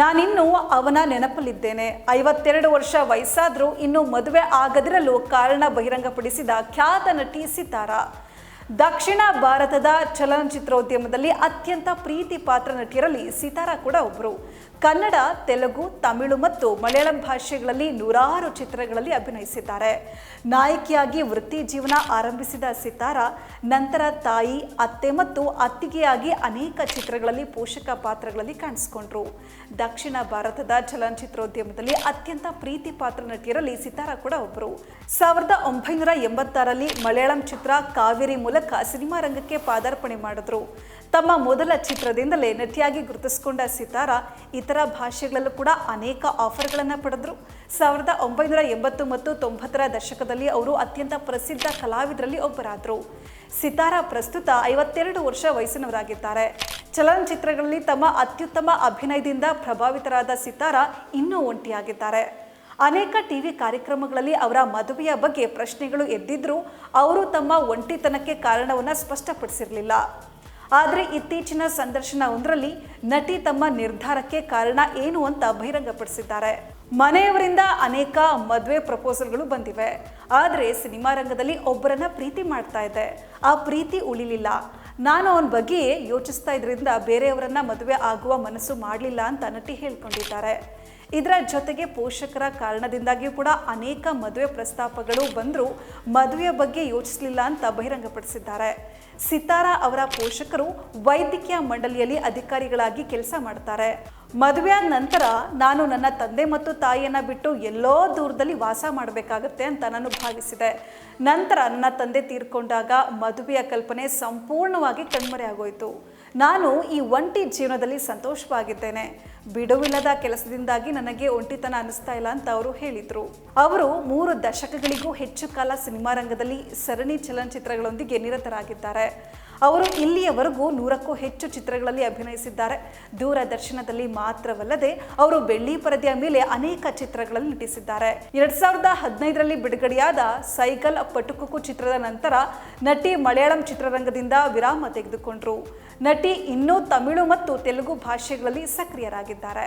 ನಾನಿನ್ನು ಅವನ ನೆನಪಲ್ಲಿದ್ದೇನೆ. ಐವತ್ತೆರಡು ವರ್ಷ ವಯಸ್ಸಾದರೂ ಇನ್ನೂ ಮದುವೆ ಆಗದಿರಲು ಕಾರಣ ಬಹಿರಂಗಪಡಿಸಿದ ಖ್ಯಾತ ನಟಿ ಸಿತಾರಾ. ದಕ್ಷಿಣ ಭಾರತದ ಚಲನಚಿತ್ರೋದ್ಯಮದಲ್ಲಿ ಅತ್ಯಂತ ಪ್ರೀತಿ ಪಾತ್ರ ನಟಿಯರಲ್ಲಿ ಸಿತಾರಾ ಕೂಡ ಒಬ್ಬರು ಕನ್ನಡ, ತೆಲುಗು, ತಮಿಳು ಮತ್ತು ಮಲಯಾಳಂ ಭಾಷೆಗಳಲ್ಲಿ ನೂರಾರು ಚಿತ್ರಗಳಲ್ಲಿ ಅಭಿನಯಿಸಿದ್ದಾರೆ. ನಾಯಕಿಯಾಗಿ ವೃತ್ತಿ ಜೀವನ ಆರಂಭಿಸಿದ ಸಿತಾರ, ನಂತರ ತಾಯಿ, ಅತ್ತೆ ಮತ್ತು ಅತ್ತಿಗೆಯಾಗಿ ಅನೇಕ ಚಿತ್ರಗಳಲ್ಲಿ ಪೋಷಕ ಪಾತ್ರಗಳಲ್ಲಿ ಕಾಣಿಸಿಕೊಂಡ್ರು. ದಕ್ಷಿಣ ಭಾರತದ ಚಲನಚಿತ್ರೋದ್ಯಮದಲ್ಲಿ ಅತ್ಯಂತ ಪ್ರೀತಿ ಪಾತ್ರ ನಟಿಯರಲ್ಲಿ ಸಿತಾರ ಕೂಡ ಒಬ್ಬರು ಸಾವಿರದ ಒಂಬೈನೂರ ಎಂಬತ್ತಾರಲ್ಲಿ ಮಲಯಾಳಂ ಚಿತ್ರ ಕಾವೇರಿ ಮೂಲಕ ಸಿನಿಮಾ ರಂಗಕ್ಕೆ ಪಾದಾರ್ಪಣೆ ಮಾಡಿದ್ರು. ತಮ್ಮ ಮೊದಲ ಚಿತ್ರದಿಂದಲೇ ನಟಿಯಾಗಿ ಗುರುತಿಸಿಕೊಂಡ ಸಿತಾರಾ, ಇತರ ಭಾಷೆಗಳಲ್ಲೂ ಕೂಡ ಅನೇಕ ಆಫರ್ಗಳನ್ನು ಪಡೆದ್ರು. ಸಾವಿರದ ಒಂಬೈನೂರ ಎಂಬತ್ತು ಮತ್ತು ತೊಂಬತ್ತರ ದಶಕದಲ್ಲಿ ಅವರು ಅತ್ಯಂತ ಪ್ರಸಿದ್ಧ ಕಲಾವಿದರಲ್ಲಿ ಒಬ್ಬರಾದರು. ಸಿತಾರಾ ಪ್ರಸ್ತುತ ಐವತ್ತೆರಡು ವರ್ಷ ವಯಸ್ಸಿನವರಾಗಿದ್ದಾರೆ. ಚಲನಚಿತ್ರಗಳಲ್ಲಿ ತಮ್ಮ ಅತ್ಯುತ್ತಮ ಅಭಿನಯದಿಂದ ಪ್ರಭಾವಿತರಾದ ಸಿತಾರಾ ಇನ್ನೂ ಒಂಟಿಯಾಗಿದ್ದಾರೆ. ಅನೇಕ ಟಿವಿ ಕಾರ್ಯಕ್ರಮಗಳಲ್ಲಿ ಅವರ ಮದುವೆಯ ಬಗ್ಗೆ ಪ್ರಶ್ನೆಗಳು ಎದ್ದಿದ್ರೂ ಅವರು ತಮ್ಮ ಒಂಟಿತನಕ್ಕೆ ಕಾರಣವನ್ನು ಸ್ಪಷ್ಟಪಡಿಸಿರಲಿಲ್ಲ. ಆದರೆ ಇತ್ತೀಚಿನ ಸಂದರ್ಶನ ಒಂದರಲ್ಲಿ ನಟಿ ತಮ್ಮ ನಿರ್ಧಾರಕ್ಕೆ ಕಾರಣ ಏನು ಅಂತ ಬಹಿರಂಗಪಡಿಸಿದ್ದಾರೆ. ಮನೆಯವರಿಂದ ಅನೇಕ ಮದುವೆ ಪ್ರಪೋಸಲ್ಗಳು ಬಂದಿವೆ. ಆದರೆ ಸಿನಿಮಾ ರಂಗದಲ್ಲಿ ಒಬ್ಬರನ್ನ ಪ್ರೀತಿ ಮಾಡ್ತಾ ಇದೆ. ಆ ಪ್ರೀತಿ ಉಳಿಲಿಲ್ಲ. ನಾನು ಅವನ ಬಗ್ಗೆ ಯೋಚಿಸ್ತಾ ಇದ್ರಿಂದ ಬೇರೆಯವರನ್ನ ಮದುವೆ ಆಗುವ ಮನಸ್ಸು ಮಾಡಲಿಲ್ಲ ಅಂತ ನಟಿ ಹೇಳ್ಕೊಂಡಿದ್ದಾರೆ. ಇದರ ಜೊತೆಗೆ ಪೋಷಕರ ಕಾರಣದಿಂದಾಗಿಯೂ ಕೂಡ ಅನೇಕ ಮದುವೆ ಪ್ರಸ್ತಾಪಗಳು ಬಂದರೂ ಮದುವೆಯ ಬಗ್ಗೆ ಯೋಚಿಸಲಿಲ್ಲ ಅಂತ ಬಹಿರಂಗಪಡಿಸಿದ್ದಾರೆ. ಸಿತಾರಾ ಅವರ ಪೋಷಕರು ವೈದ್ಯಕೀಯ ಮಂಡಳಿಯಲ್ಲಿ ಅಧಿಕಾರಿಗಳಾಗಿ ಕೆಲಸ ಮಾಡ್ತಾರೆ. ಮದುವೆಯಾದ ನಂತರ ನಾನು ನನ್ನ ತಂದೆ ಮತ್ತು ತಾಯಿಯನ್ನು ಬಿಟ್ಟು ಎಲ್ಲೋ ದೂರದಲ್ಲಿ ವಾಸ ಮಾಡಬೇಕಾಗತ್ತೆ ಅಂತ ನಾನು ಭಾವಿಸಿದೆ. ನಂತರ ನನ್ನ ತಂದೆ ತೀರ್ಕೊಂಡಾಗ ಮದುವೆಯ ಕಲ್ಪನೆ ಸಂಪೂರ್ಣವಾಗಿ ಕಣ್ಮರೆಯಾಗೋಯಿತು ನಾನು ಈ ಒಂಟಿ ಜೀವನದಲ್ಲಿ ಸಂತೋಷವಾಗಿದ್ದೇನೆ. ಬಿಡುವಿಲ್ಲದ ಕೆಲಸದಿಂದಾಗಿ ನನಗೆ ಒಂಟಿತನ ಅನಿಸ್ತಾ ಇಲ್ಲ ಅಂತ ಅವರು ಹೇಳಿದ್ರು. ಅವರು ಮೂರು ದಶಕಗಳಿಗೂ ಹೆಚ್ಚು ಕಾಲ ಸಿನಿಮಾ ರಂಗದಲ್ಲಿ ಸರಣಿ ಚಲನಚಿತ್ರಗಳೊಂದಿಗೆ ನಿರತರಾಗಿದ್ದಾರೆ. ಅವರು ಇಲ್ಲಿಯವರೆಗೂ ನೂರಕ್ಕೂ ಹೆಚ್ಚು ಚಿತ್ರಗಳಲ್ಲಿ ಅಭಿನಯಿಸಿದ್ದಾರೆ. ದೂರದರ್ಶನದಲ್ಲಿ ಮಾತ್ರವಲ್ಲದೆ ಅವರು ಬೆಳ್ಳಿ ಪರದೆಯ ಮೇಲೆ ಅನೇಕ ಚಿತ್ರಗಳಲ್ಲಿ ನಟಿಸಿದ್ದಾರೆ. ಎರಡ್ ಸಾವಿರದ ಹದಿನೈದರಲ್ಲಿ ಬಿಡುಗಡೆಯಾದ ಸೈಕಲ್ ಪಟುಕುಕು ಚಿತ್ರದ ನಂತರ ನಟಿ ಮಲಯಾಳಂ ಚಿತ್ರರಂಗದಿಂದ ವಿರಾಮ ತೆಗೆದುಕೊಂಡ್ರು. ನಟಿ ಇನ್ನೂ ತಮಿಳು ಮತ್ತು ತೆಲುಗು ಭಾಷೆಗಳಲ್ಲಿ ಸಕ್ರಿಯರಾಗಿದ್ದಾರೆ.